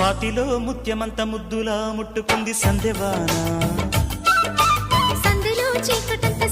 స్వాతిలో ముత్యమంత ముద్దులా ముట్టుకుంది సందెవాన సందులో చీకటంత